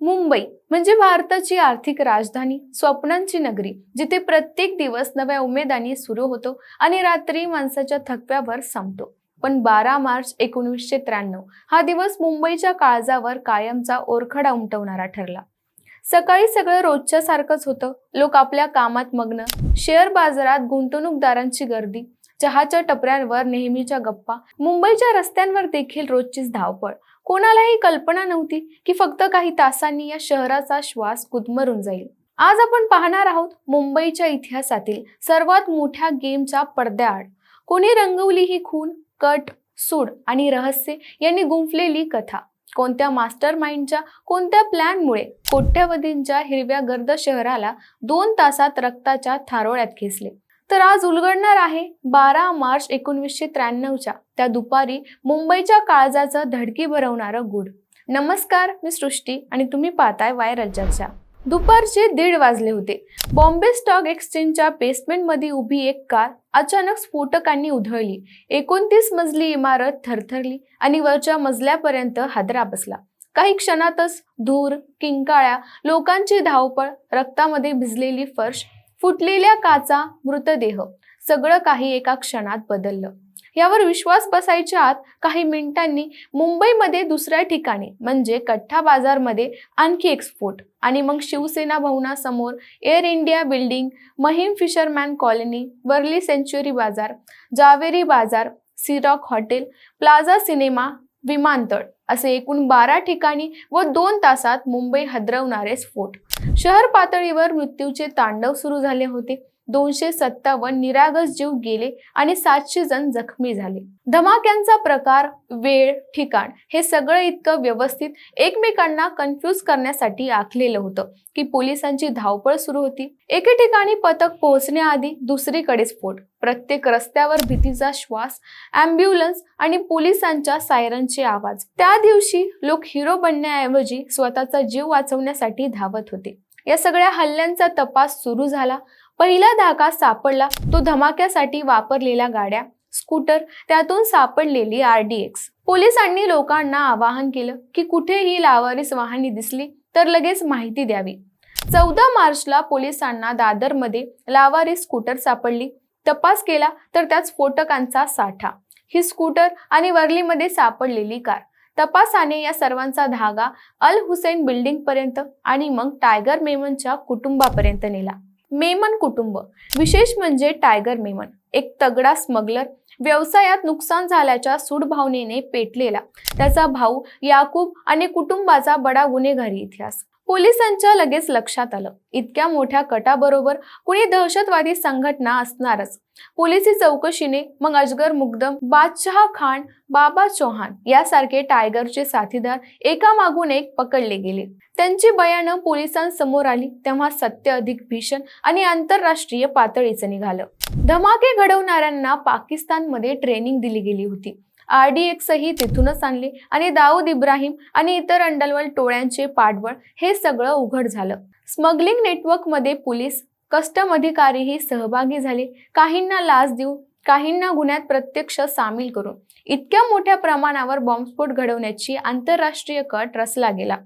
मुंबई म्हणजे भारताची आर्थिक राजधानी स्वप्नांची नगरी जिथे प्रत्येक दिवस नव्या उमेदाने सुरू होतो आणि रात्री माणसाच्या थकव्यावर संपतो. पण बारा मार्च एकोणीसशे त्र्याण्णव हा दिवस मुंबईच्या काळजावर कायमचा ओरखडा उमटवणारा ठरला. सकाळी सगळं रोजच्या सारखंच होतं. लोक आपल्या कामात मग्न शेअर बाजारात गुंतवणूकदारांची गर्दी चहाच्या टपऱ्यांवर नेहमीच्या गप्पा. मुंबईच्या रस्त्यांवर देखील रोजचीच धावपळ. कोणालाही कल्पना नव्हती की फक्त काही तासांनी या शहराचा श्वास गुदमरून जाईल. आज आपण पाहणार आहोत मुंबईच्या इतिहासातील सर्वात मोठ्या गेमच्या पडद्याआड. कोणी रंगवली ही खून? कट सूड आणि रहस्य यांनी गुंफलेली कथा. कोणत्या मास्टर माइंडच्या कोणत्या प्लॅनमुळे कोट्यवधींच्या हिरव्या गर्द शहराला दोन तासात रक्ताच्या थारोळ्यात खेचले तर आज उलगडणार आहे बारा मार्च एकोणीसशे त्र्याण्णवच्या. त्या दुपारी मुंबईच्या काळजाचं धडकी भरवणारं गुड नमस्कार मी सृष्टी आणि तुम्ही पाहताय वाय राज्याच्या. दुपारचे दीड वाजले होते. बॉम्बे स्टॉक एक्सचेंजच्या बेसमेंटमध्ये उभी एक कार अचानक स्फोटकांनी उधळली. एकोणतीस मजली इमारत थरथरली आणि वरच्या मजल्यापर्यंत हादरा बसला. काही क्षणातच धूर किंकाळ्या लोकांची धावपळ रक्तामध्ये भिजलेली फर्श फुटलेल्या काचा मृतदेह सगळं काही एका क्षणात बदललं. यावर विश्वास बसायच्या आत काही मिनिटांनी मुंबईमध्ये दुसऱ्या ठिकाणी म्हणजे कठ्ठा बाजारमध्ये आणखी एक स्फोट आणि मग Shiv Sena भवनासमोर Air India building Mahim fisherman colony Worli Century Bazaar Zaveri Bazaar सिरॉक hotel plaza cinema विमानतळ असे एकूण बारा ठिकाणी व दोन तासात मुंबई हदरवणारे स्फोट. शहर पातळीवर मृत्यूचे तांडव सुरू झाले होते. दोनशे सत्तावन्न निरागस जीव गेले आणि सातशे जण जखमी झाले. धमाक्यांचा प्रकार वेळ ठिकाण हे सगळं इतकं व्यवस्थित एकमेकांना कन्फ्यूज करण्यासाठी आखलेलं होतं की पोलिसांची धावपळ सुरू होती. एके ठिकाणी पथक पोहोचण्याआधी दुसरीकडे स्फोट. प्रत्येक रस्त्यावर भीतीचा श्वास अँब्युलन्स आणि पोलिसांच्या सायरनचे आवाज. त्या दिवशी लोक हिरो बनण्याऐवजी स्वतःचा जीव वाचवण्यासाठी धावत होते. या सगळ्या हल्ल्यांचा तपास सुरू झाला पहिला धागा सापडला तो धमाक्यासाठी वापरलेल्या गाड्या स्कूटर त्यातून सापडलेली आर डी एक्स. पोलिसांनी लोकांना आवाहन केलं की कुठेही लावारीस वाहने दिसली तर लगेच माहिती द्यावी. चौदा मार्चला पोलिसांना दादरमध्ये लावारीस स्कूटर सापडली. तपास केला तर त्यात स्फोटकांचा साठा. ही स्कूटर आणि वर्लीमध्ये सापडलेली कार. तपासाने या सर्वांचा धागा अल हुसेन बिल्डिंग पर्यंत आणि मग टायगर मेमनच्या कुटुंबापर्यंत नेला. मेमन कुटुंब. विशेष म्हणजे टायगर मेमन एक तगडा स्मगलर. व्यवसायात नुकसान झाल्याच्या सूडभावनेने पेटलेला त्याचा भाऊ याकूब आणि कुटुंबाचा बडा गुन्हेगारी इतिहास. पोलिसांच्या लगेच लक्षात आलं. इतक्या मोठ्या कटाबरोबर कुणी दहशतवादी संघटना असणारच. पोलिसी चौकशीने मग अजगर मुग्दम बादशहा खान बाबा चौहान यासारखे टायगरचे साथीदार एकामागून एक पकडले गेले. त्यांची बयानं पोलिसांसमोर आली तेव्हा सत्य अधिक भीषण आणि आंतरराष्ट्रीय पातळीचं निघालं. धमाके घडवणाऱ्यांना पाकिस्तानमध्ये ट्रेनिंग दिली गेली होती. आर डी एक्सही तिथूनच आणले आणि दाऊद इब्राहिम आणि इतर अंडलवल टोळ्यांचे पाठबळ हे सगळं उघड झालं. स्मगलिंग नेटवर्कमध्ये पोलीस कस्टम अधिकारीही सहभागी झाले. काहींना लाच देऊ काहींना गुन्ह्यात प्रत्यक्ष सामील करून इतक्या मोठ्या प्रमाणावर बॉम्बस्फोट घडवण्याची आंतरराष्ट्रीय कट रचला गेला.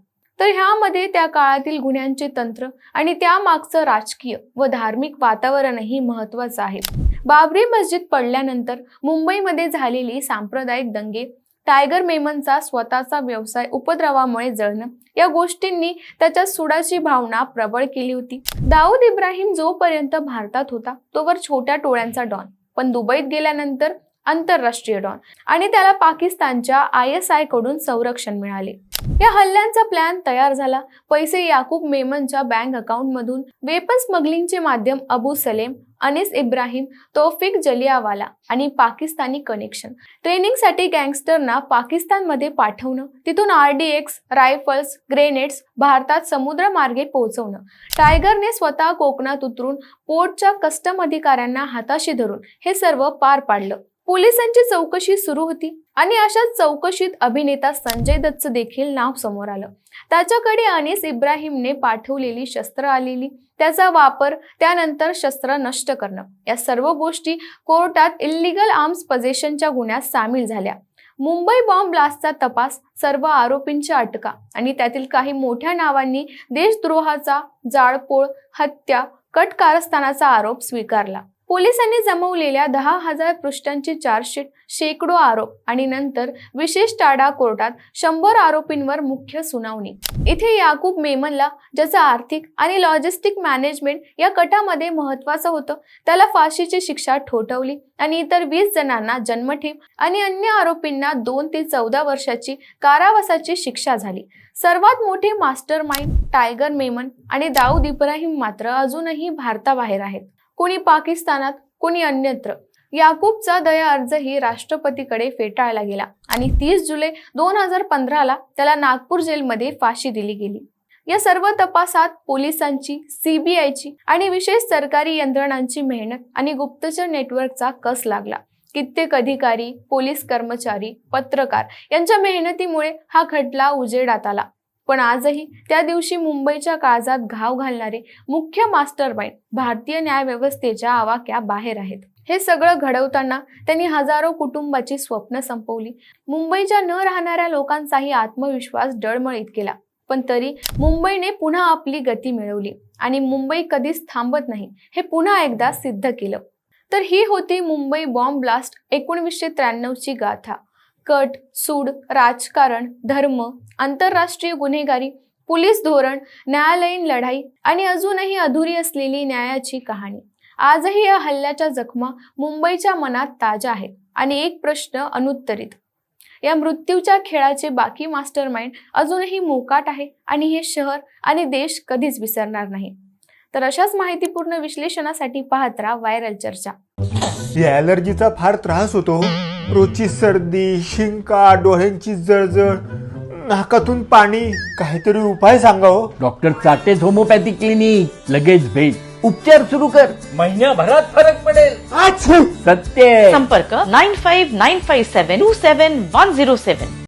तर ह्यामध्ये त्या काळातील गुन्ह्यांचे तंत्र आणि त्यामागचं राजकीय व धार्मिक वातावरणही महत्वाचं आहे. बाबरी मस्जिद पडल्यानंतर मुंबईमध्ये झालेली सांप्रदायिक दंगे टायगर मेमनचा स्वतःचा व्यवसाय उपद्रवामुळे जळणं या गोष्टींनी त्याच्या सुडाची भावना प्रबळ केली होती. दाऊद इब्राहिम जोपर्यंत भारतात होता तोवर छोट्या टोळ्यांचा डॉन पण दुबईत गेल्यानंतर आंतरराष्ट्रीय डॉन आणि त्याला पाकिस्तानच्या आय एस आयकडून संरक्षण मिळाले. या हल्ल्यांचा प्लॅन तयार झाला. पैसे याकूब मेमनच्या बँक अकाउंटमधून वेपन स्मगलिंगचे माध्यम अबू सलेम अनिस इब्राहिम तौफिक जलियावाला आणि पाकिस्तानी कनेक्शन ट्रेनिंगसाठी गँगस्टरना पाकिस्तानमध्ये पाठवणं तिथून R D X rifles grenades भारतात समुद्रमार्गे पोहोचवणं. टायगरने स्वतः कोकणात उतरून पोर्टच्या कस्टम अधिकाऱ्यांना हाताशी धरून हे सर्व पार पाडलं. पोलिसांची चौकशी सुरू होती. आणि अशाच चौकशीत अभिनेता संजय दत्तचं देखील नाव समोर आलं. त्याच्याकडे अनिस इब्राहिमने पाठवलेली शस्त्र आलेली त्याचा वापर त्यानंतर शस्त्र नष्ट करणं. या सर्व गोष्टी कोर्टात इल्लिगल आर्म्स पजेशनच्या गुन्ह्यात सामील झाल्या. मुंबई बॉम्ब ब्लास्टचा तपास सर्व आरोपींच्या अटका आणि त्यातील काही मोठ्या नावांनी देशद्रोहाचा जाळपोळ हत्या कट कारस्थानाचा आरोप स्वीकारला. पोलिसांनी जमवलेल्या दहा हजार पृष्ठांची चार्जशीट शेकडो आरोप आणि नंतर विशेष टाडा कोर्टात शंभर आरोपींवर मुख्य सुनावणी. इथे याकूब मेमनला ज्याचं आर्थिक आणि लॉजिस्टिक मॅनेजमेंट या कटामध्ये महत्वाचं होतं त्याला फाशीची शिक्षा ठोठवली आणि इतर वीस जणांना जन्मठेप आणि अन्य आरोपींना दोन ते चौदा वर्षाची कारावासाची शिक्षा झाली. सर्वात मोठे मास्टर माइंड टायगर मेमन आणि दाऊद इब्राहिम मात्र अजूनही भारताबाहेर आहेत. कोणी पाकिस्तानात कोणी अन्यत्र. याकूबचा दया अर्जही राष्ट्रपतीकडे फेटाळला गेला आणि तीस जुलै दोन हजार पंधराला त्याला नागपूर जेलमध्ये फाशी दिली गेली. या सर्व तपासात पोलिसांची सीबीआयची आणि विशेष सरकारी यंत्रणांची मेहनत आणि गुप्तचर नेटवर्कचा कस लागला. कित्येक अधिकारी पोलीस कर्मचारी पत्रकार यांच्या मेहनतीमुळे हा खटला उजेडात आला. पण आजही त्या दिवशी मुंबईच्या काळजात घाव घालणारे मुख्य मास्टर भारतीय न्यायव्यवस्थेच्या आवाक्या बाहेर आहेत. हे सगळं घडवताना त्यांनी हजारो कुटुंबाची स्वप्न संपवली. मुंबईच्या न राहणाऱ्या लोकांचाही आत्मविश्वास डळमळीत केला पण तरी मुंबईने पुन्हा आपली गती मिळवली आणि मुंबई कधीच थांबत नाही हे पुन्हा एकदा सिद्ध केलं. तर ही होती मुंबई बॉम्ब ब्लास्ट एकोणीसशे त्र्याण्णवची गाथा. कट सूड राजकारण धर्म आंतरराष्ट्रीय गुन्हेगारी पोलीस धोरण न्यायालयीन लढाई आणि अजूनही अधुरी असलेली न्यायाची कहाणी. आजही या हल्ल्याच्या जखमा मुंबईच्या मनात ताज्या आहेत आणि एक प्रश्न अनुत्तरित. या मृत्यूच्या खेळाचे बाकी मास्टर माइंड अजूनही मोकाट आहे आणि हे शहर आणि देश कधीच विसरणार नाही. तर अशाच माहितीपूर्ण विश्लेषणासाठी पाहत राहा व्हायरल चर्चा. या ॲलर्जीचा फार त्रास होतो रोजची सर्दी शिंका डोळ्यांची जळजळ नाकातून पाणी काहीतरी उपाय सांगा हो. डॉक्टर चाटेज होमोपॅथी क्लिनिक लगेच भेट. उपचार सुरू कर. महिन्याभरात फरक पडेल. आच्छू! सत्य संपर्क nine five nine five seven two seven one zero seven.